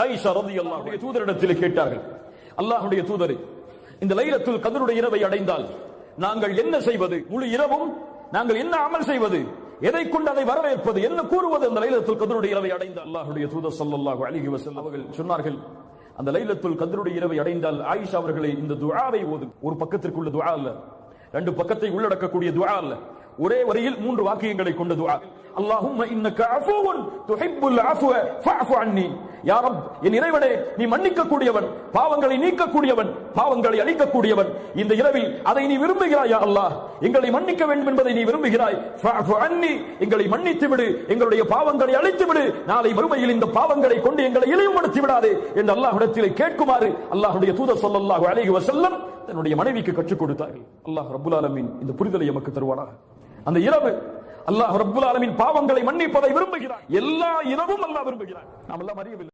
ஆயிஷா அல்லாஹுடைய தூதரிடத்தில் கேட்டார்கள். அல்லாஹுடைய தூதர் இந்த லைலத்துல் கதருடைய இரவை அடைந்தால் நாங்கள் என்ன செய்வது? முழு இரவும் நாங்கள் என்ன அமல் செய்வது? எதை கொண்டு அதை வரவேற்பது? என்ன கூறுவது? அந்த லைலத்துல் கதருடைய இரவை அடைந்த அல்லாஹுடைய தூதர் சல்லாஹு அலிஹி வசல் அவர்கள் சொன்னார்கள் அந்த லைலத்துல் கதருடைய இரவை அடைந்தால் ஆயிஷா அவர்களை இந்த துஆவை ஓது. ஒரு பக்கத்திற்குள்ள துஆ அல்ல ரெண்டு பக்கத்தை உள்ளடக்கக்கூடிய துஆ அல்ல. ஒரே வரியில் மூன்று வாக்கியங்களை கொண்ட துஆ. அல்லாஹும்ம இன்னக அஃபூவுன் துஹிப்புல் அஃப்வ ஃபஅஃபு அன்னி. யாரம் என் இறைவனே நீ மன்னிக்க கூடியவன் பாவங்களை நீக்க கூடியவன் பாவங்களை அழிக்க கூடியவன் இந்த இரவில் அதை நீ விரும்புகிறாய் அல்லாஹ்? எங்களை மன்னிக்க வேண்டும் என்பதை நீ விரும்புகிறாய். அன்னி எங்களை மன்னித்து விடு எங்களுடைய பாவங்களை அழித்து விடு. நாளை மறுமையில் இந்த பாவங்களை கொண்டு எங்களை இழிவுபடுத்தி விடாதே என்று அல்லாஹ்விடத்திலே கேட்குமாறு அல்லாஹுடைய தூதர் ஸல்லல்லாஹு அழகி வசல்லம் தன்னுடைய மனைவிக்கு கற்றுக் கொடுத்தார்கள். அல்லாஹ் ரபுல் ஆலமின் இந்த புரிதலை எமக்கு தருவானாக. அந்த இரவு அல்லாஹ் ரபுல் ஆலமின் பாவங்களை மன்னிப்பதை விரும்புகிறார். எல்லா இரவும் அல்லாஹ் விரும்புகிறார். நாம் எல்லாம் அறியவில்லை.